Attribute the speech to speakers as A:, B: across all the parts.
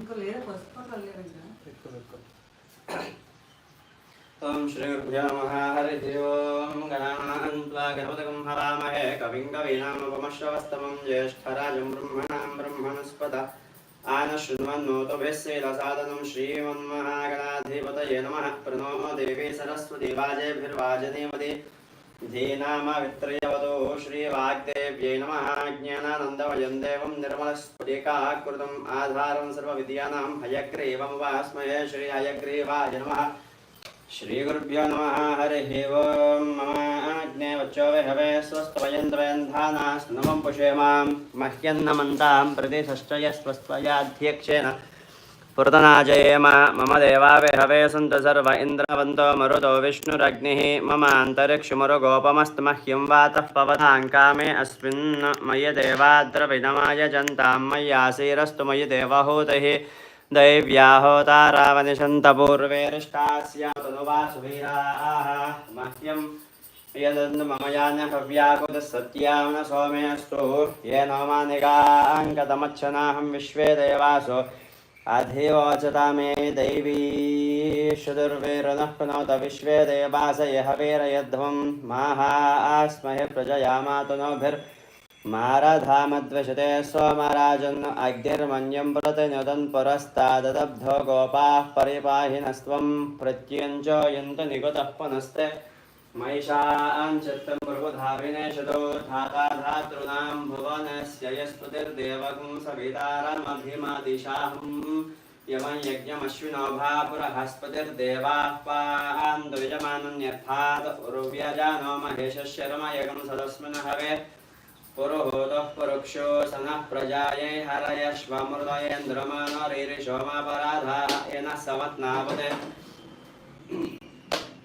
A: ఇంకా లేదా పసుపు పొట్ల లేదంట
B: పెట్టుకో పెట్టుకో ఓం శ్రీ గురుభ్యో నమ. హరి ఓం గణానాం గణపతకం హరామహే. కవిం కవీనామపమశ్రవస్తమం జ్యేష్ఠరాజం బ్రహ్మణాం బ్రహ్మణస్పద. ఆన శృణ్వన్నోతభిశ్రీరసాదనం శ్రీమన్మహాగణాధిపతయే నమ. ప్రణో దేవీ సరస్వతి వాజేభిర్వాజదేవదే ధీనామ విత్రయవదో శ్రీవాగ్దేవ్యై నమ జ్ఞానానందమయం దేవం నిర్మలస్ఫుటికాకృతం ఆధారం సర్వవిద్యానాం హయగ్రీవం వాస్మయే శ్రీ హయగ్రీవాయ నమ శ్రీగురుభ్యో నమ హరి ఓం మమ ఆజ్ఞే వచ్చోవే హవే స్వస్త్వయంద్రయంధానాస్నమం పుషేమాం మహ్యన్నమంతాం ప్రతి షష్టయ స్వస్త్వయాధ్యక్షేణ पुरतनाजयेम मम देवा विहवे सन्त सर्व इन्द्रवन्तो मरुतो विष्णुरग्निः मम अन्तरिक्षमुरुगोपमस्तमह्यं वातः पवतां कामे अस्मिन् मयि देवाद्रविदमाय जन्तां मय्यासीरस्तु मयि देवहूतिः दैव्याहोतारावनिषन्तपूर्वेरिष्टास्यातनुवासुवीराः मह्यं यदन्तु मम यानहव्याकुतः सत्यां न सोमेऽस्तु येन मानिकाङ्कतमच्छनाहं विश्वे देवासु अधिवोचता मे दैवी शुदुर्वीरुनः पुनोत विश्वे देवास यह वीरयध्वं माहास्महे प्रजयामातनोभिर् मारधामद्वशते सोमराजन् अग्निर्मन्यं प्रतिनुदन् पुरस्ताददब्धो गोपाः परिपाहिनस्त्वं प्रत्यञ्चयन्त निगतः पुनस्ते मैषां चित्तं प्रबुधाभिनेशदोधाताधातॄणां भुवनस्य यस्तुतिर्देवगुं सवितारमभिमादिशाहं यमं यज्ञमश्विनोभा पुरहस्पतिर्देवाः पां द्विजमानन्यर्थात् हवे पुरुहूतः पुरुक्षो स नः प्रजायै हरयश्वमृदयेन्द्रमनोरीरिशोमापराधा येन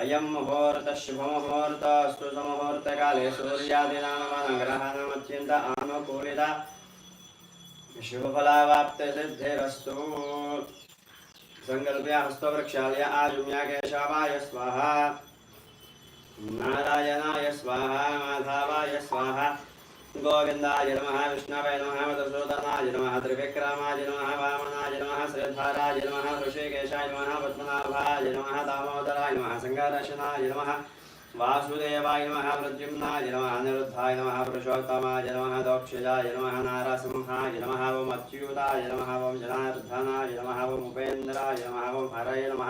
B: अयं मुहूर्तः शुभमुहूर्तस्तु समुहूर्तकाले सूर्यादिनामनग्रहणमत्यन्त आनुकूलिता शुभफलावाप्तिसिद्धिरस्तु। सङ्कल्प्य हस्तवृक्षाय आजुम्या केशवाय स्वाहा। नारायणाय स्वाहा, माधवाय स्वाहा। గోవిందాయ నమ విష్ణవాయ నమ దశోధనాయ నమ త్రివిక్రమాయ నమ వామనాయ నమ శ్రీధరాయ నమ ఋషికేశాయ నమ పద్మనాభాయ నమ దామోదరాయ నమ సంఘర్షణాయ నమ వాసుదేవాయ నమ ప్రద్యుమ్నాయ నమ అనిరుద్ధాయ నమ పురుషోత్తమాయ నమ దోక్షజాయ నమ నారసింహాయ నమ ఓం అచ్యుతాయ నమ ఓం జనార్దనాయ నమ ఓం ఉపేంద్రాయ నమ ఓం హరయ నమ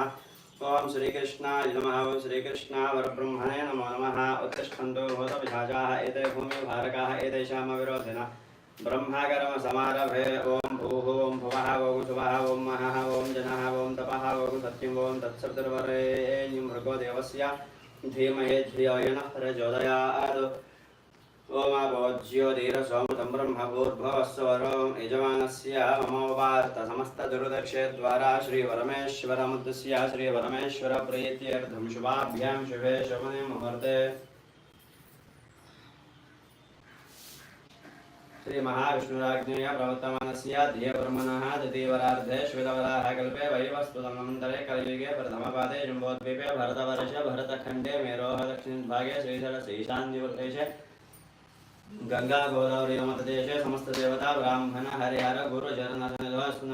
B: ओम श्रीकृष्णाय नमः। ओम श्रीकृष्णावरब्रह्मणे नमो नमः। उत्तिष्ठन्तु भूतपिशाचाः एते भूमिभारकाः एतेषामविरोधिनः ब्रह्माकरमसमारभे ॐ भूः, ॐ भुवः ॐ शुभः ॐ महः ॐ जनः ॐ तपः ॐ सत्यं ॐ तत्सवितुर्वरेण्यं भृगो देवस्य। धीमहि धियो यो नः प्रचोदयात् ओमाभोज्योतिरसोमतं ब्रह्मभूर्भवस्वरं यजमानस्य शुभाभ्यां शुभे शमने मुहूर्ते। श्रीमहाविष्णुराज्ञेय प्रवर्तमानस्य ध्येयब्रह्मणः द्वितीयवरार्धे श्वेतवराः कल्पे वैवस्वतमन्तरे कलियुगे प्रथमपादे भरतखण्डे दक्षिणभागे गंगा, गोदावरी मत देश समस्त देवता, ब्राह्मण हर हर गुरु जरन सुन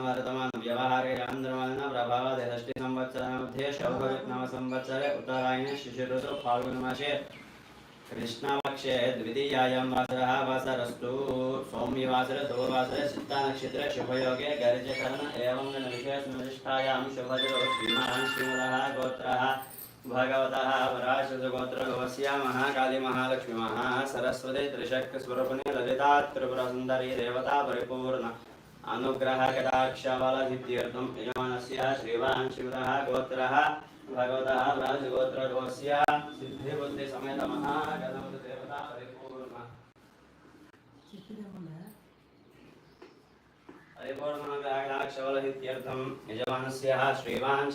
B: प्रभाव दृष्टि संवत्सर मध्य शौभ नव संवत्सरे उत्तरायण शिशु ऋतु फाल्गुन मासे कृष्णपक्षे द्वितीयायां वासरः, वासरस्तु, सौम्यवासर शुभवासर सिद्धानक्षत्र शुभयोगे, गर्जकरण, एवं निषयस्मृष्टायां शुभजो श्रीमान् श्रीमदः, गोत्रः भगवतः महालक्ष्मी महा सरस्वती त्रिशक्तिस्वरूपिणी ललिता त्रिपुरसुन्दरी देवता परिपूर्ण अनुग्रहकटाक्षबलसिद्ध्यर्थं यमनस्य श्रीवान् शिवतः गोत्रः भगवतः पराशगोत्रगवस्य सिद्धिबुद्धिसमेतमहागतदेवता परिपूर्ण परिपूर्णग्रहकटाक्षबलसिद्ध्यर्थं यजमानस्य श्रीवान्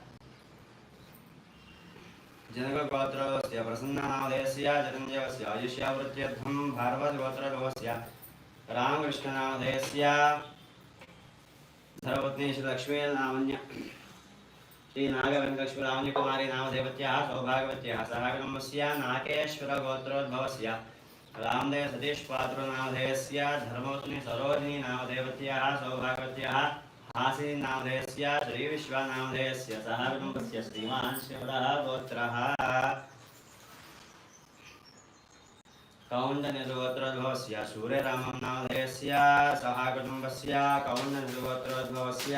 B: जनकगोत्रस्य प्रसन्नादयस्य जगञ्जयस्य आयुष्यावृत्त्यर्थं भारवद्गोत्रगोस्य रामकृष्णनादयस्य सर्वपत्नीश्रीलक्ष्मीनामन्य श्रीनागवेङ्कलक्ष्मीरामकुमारी नामदेवत्याः सौभागवत्याः सहगमस्य नाकेश्वरगोत्रोद्भवस्य रामदेव सतीशपात्रनामधेयस्य धर्मवत्नी सरोजिनी नामदेवत्याः सौभागवत्याः आसीन्नामधेयस्य श्रीविश्वनामधेयस्य सः विलम्बस्य श्रीमान् शिवरः गोत्रः कौण्डनिर्गोत्रोद्भवस्य सूर्यरामं नामधेयस्य सः कुटुम्बस्य कौण्डनिर्गोत्रोद्भवस्य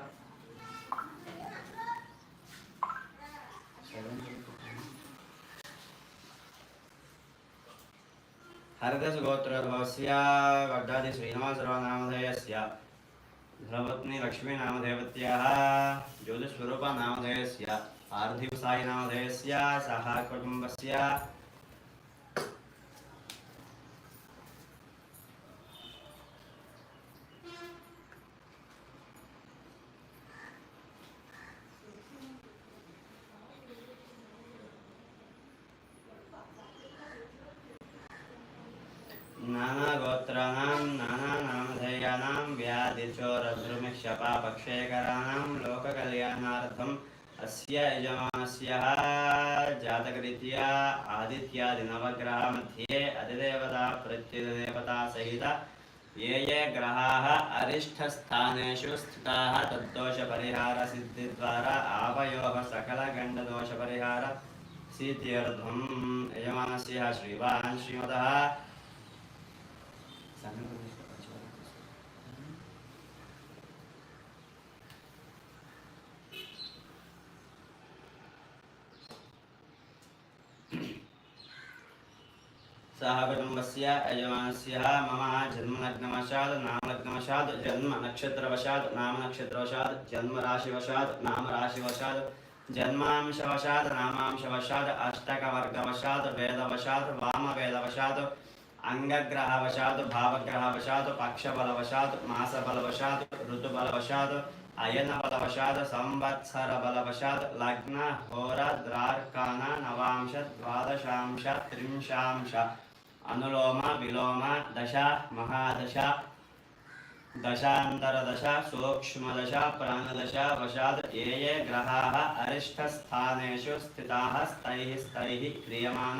B: हरिदसगोत्रध्वस्य गड्डादि श्रीनिवासरावनामधेयस्य धर्मपत्नी लक्ष्मीनामदेवत्याः ज्योतिस्वरूपनामधेयस्य पार्थिवसायिनामधेयस्य सह कुटुम्बस्य नानागोत्राणां, नानानामधेयानां व्याधिचोरद्रुमिक्षपापक्षयकराणां लोककल्याणार्थम् अस्य यजमानस्य जातकरीत्या आदित्यादिनवग्रहमध्ये प्रत्यधिदेवतासहित ये ये ग्रहाः अरिष्ठस्थानेषु स्थिताः तद्दोषपरिहारसिद्धिद्वारा आवयोः सिद्ध्यर्थं यजमानस्य श्रीवान् श्रीमतः सह कुटुम्बस्य यजमानस्य मम जन्मलग्नवशात् नामलग्नवशात् जन्म नक्षत्रवशात् नाम नक्षत्रवशात् जन्म नाम राशिवशात् जन्मांशवशात् नामांशवशात् अष्टकवर्गवशात् वेदवशात् वामवेदवशात् అంగగ్రహవశాత్ భావగ్రహవశాత్ పక్షబలవశాత్ మాసబలవశాత్ ఋతుబలవశాత్ అయనబలవశాత్ సంవత్సరబలవశాత్ లగ్న హోర ద్రార్కాణ నవాంశ ద్వాదశాంశ త్రింశాంశ అనులోమ విలోమ దశ మహాదశ దశాంతరదశ సూక్ష్మదశ ప్రాణదశ వశాత్ ఏ ఏ గ్రహా అరిష్టస్థానేషు స్థితా స్తై స్తై క్రియమాణ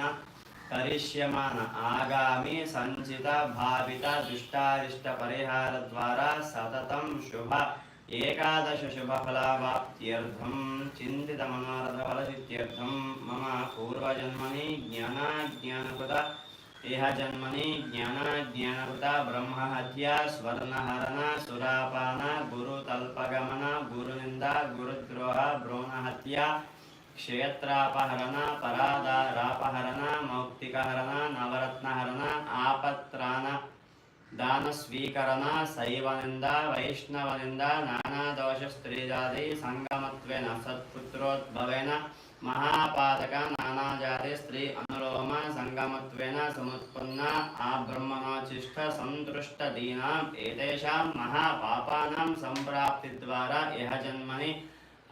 B: కరిష్యమాన ఆగామి సంచిత భావిత దుష్టారిష్ట పరిహార ద్వారా సతతం శుభ ఏకాదశ శుభఫలావాప్త్యర్థం చింతిత మనోరథఫలసిత్యర్థం మమ పూర్వజన్మని జ్ఞానాజ్ఞానకృత ఇహ జన్మని జ్ఞానాజ్ఞానకృత బ్రహ్మహత్య స్వర్ణహరణ సురాపాన గురుతల్పగమన గురునింద గురుద్రోహ భ్రూణహత్య క్షేత్రాపహరణ పరాదారాపహరణ మౌక్తికహరణ నవరత్నహరణ ఆపత్రాన దాన స్వీకరణ శైవనింద వైష్ణవనింద నానాదోష స్త్రీజాతి సంగమత్వేన సత్పుత్రోద్భవేన మహాపాతక నానాజాతి స్త్రీ అనులోమ సంగమత్వేన సముత్పన్న ఆ బ్రహ్మణోచిష్ట సంతృష్ట దీనాం ఏతేషాం మహాపాపానాం సంప్రాప్తి ద్వారా ఇహ జన్మని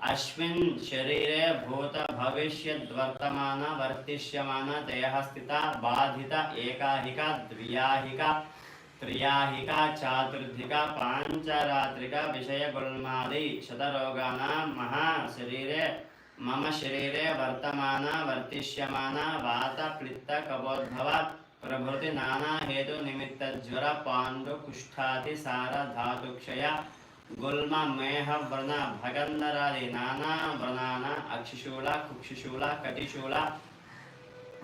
B: अश्विन शरीर भूत भविष्यद्वर्तमान वर्तिष्यमान देह स्थित, बाधित, एकाहिका, द्वियाहिका, त्रियाहिका, चातुर्धिका, पाञ्चरात्रिका, विषयगुल्मादि शतरोगाणां महाशरीरे मम शरीर वर्तमान, वर्तिष्यमान वातप्लित्तकबोद्भव प्रभृति नानाहेतुनिमित्तज्वर पाण्डुकुष्ठातिसारधातुक्षया गुल्मा मेह व्रणा भगन्नरादि नाना व्रणाना अक्षिशूला, कुक्षिशूला, कटिशूला,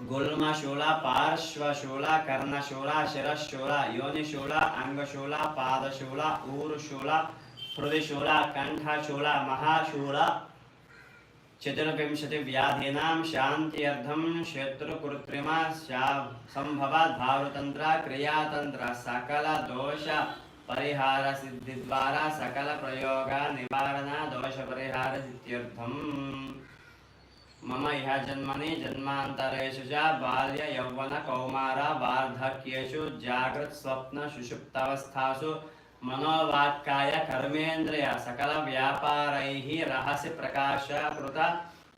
B: गुल्मशूला, पार्श्वशूला, कर्णशूला शिशूला योनिशूला, अंगशूला, पादशूला, ऊरशूला हृदिशूला कंठशूला, महाशूला, चतुर्विशति व्याधीना शांत्यर्थम शत्रुकृत्रिम संभव भावतंत्र क्रियातंत्र सकल दोष పరిహార సిద్ధి ద్వారా సకల ప్రయోగ నివారణ దోష పరిహార సిద్ధ్యర్థం. మమ ఇహ జన్మని జన్మాంతరేషు చ బాల్య యౌవన కౌమార వార్ధక్యేషు జాగ్రత్ స్వప్న సుషుప్తవస్థాసు మనోవాక్కాయ కర్మేంద్రియ సకల వ్యాపారైః రహస్య ప్రకాశ కృత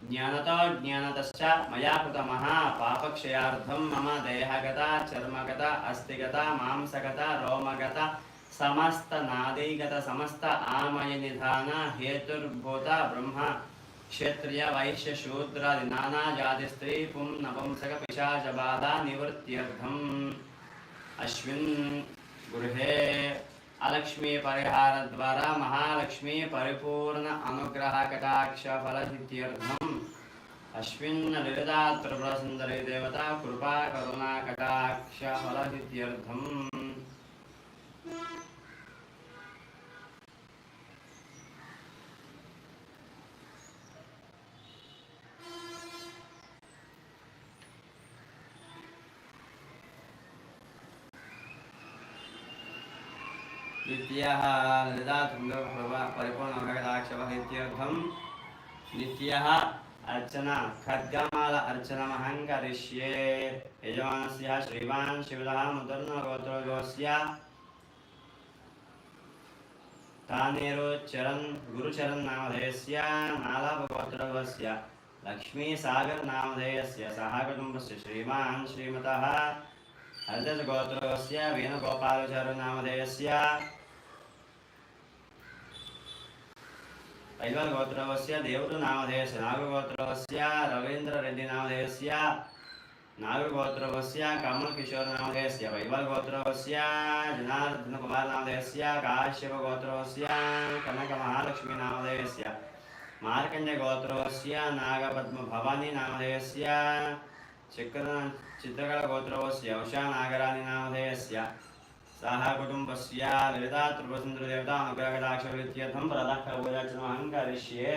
B: జ్ఞానతో జ్ఞానతశ్చ మయా కృత మహా పాపక్షయార్థం. మమ దేహగత చర్మగత అస్థిగత మాంసగత రోమగత సమస్త నాదైగత సమస్త ఆమయ నిధాన హేతుర్భూత బ్రహ్మ క్షత్రియ వైశ్య శూద్రాది నానా జాతి స్త్రీ పుం నపుంసక పిశాచ బాధ నివృత్త్యర్థం. అశ్విన్ గృహే అలక్ష్మీ పరిహార ద్వారా మహాలక్ష్మీ పరిపూర్ణ అనుగ్రహ కటాక్ష ఫలసిద్ధ్యర్థం అశ్విన్ లలితా త్రిపుర సుందరి దేవత కృపా కరుణా కటాక్ష ఫలసిద్ధ్యర్థం నిత్యః నిదాతుం పరిపూర్ణ వేదాక్షవనిత్యర్థం నిత్యః అర్చన ఖడ్గమాల అర్చనమహం కరిష్యే యజమానస్య శ్రీవాన్ శివలः ముదర్ణగోత్రగోస్య తానేరు చరణ్ గురుచరణ్ నామధేయస్య నాలాపగోత్రగోస్య లక్ష్మీసాగర్ నామధేయస్య సహ శ్రీమాన్ శ్రీమతः हरिदशगोत्रोगस्य वेणुगोपालचरनामधेयस्य पैलवगोत्रोगस्य देवतु नामधेयस्य नागगोत्रोगस्य रवीन्द्ररेड्डिनामधेयस्य नागगोत्रोगस्य कमलकिशोरनामधेयस्य वैवलगोत्रोगस्य जनार्दनकुमारनामधेयस्य काश्यपगोत्रोगस्य कनकमहालक्ष्मीनामधेयस्य मार्कण्डगोत्रोगस्य नागपद्मभवानीनामधेयस्य చిక్కన చిత్రకళ చిత్రకళగోత్రవస్య ఉషా నాగరాణి నామధేయస్య సాహ కుటుంబస్య లలితా త్రిపసుందరదేవత అనుగ్రహకటాక్షవృత్యర్థం ప్రదాక్ష పూజాచనమహం కరిష్యే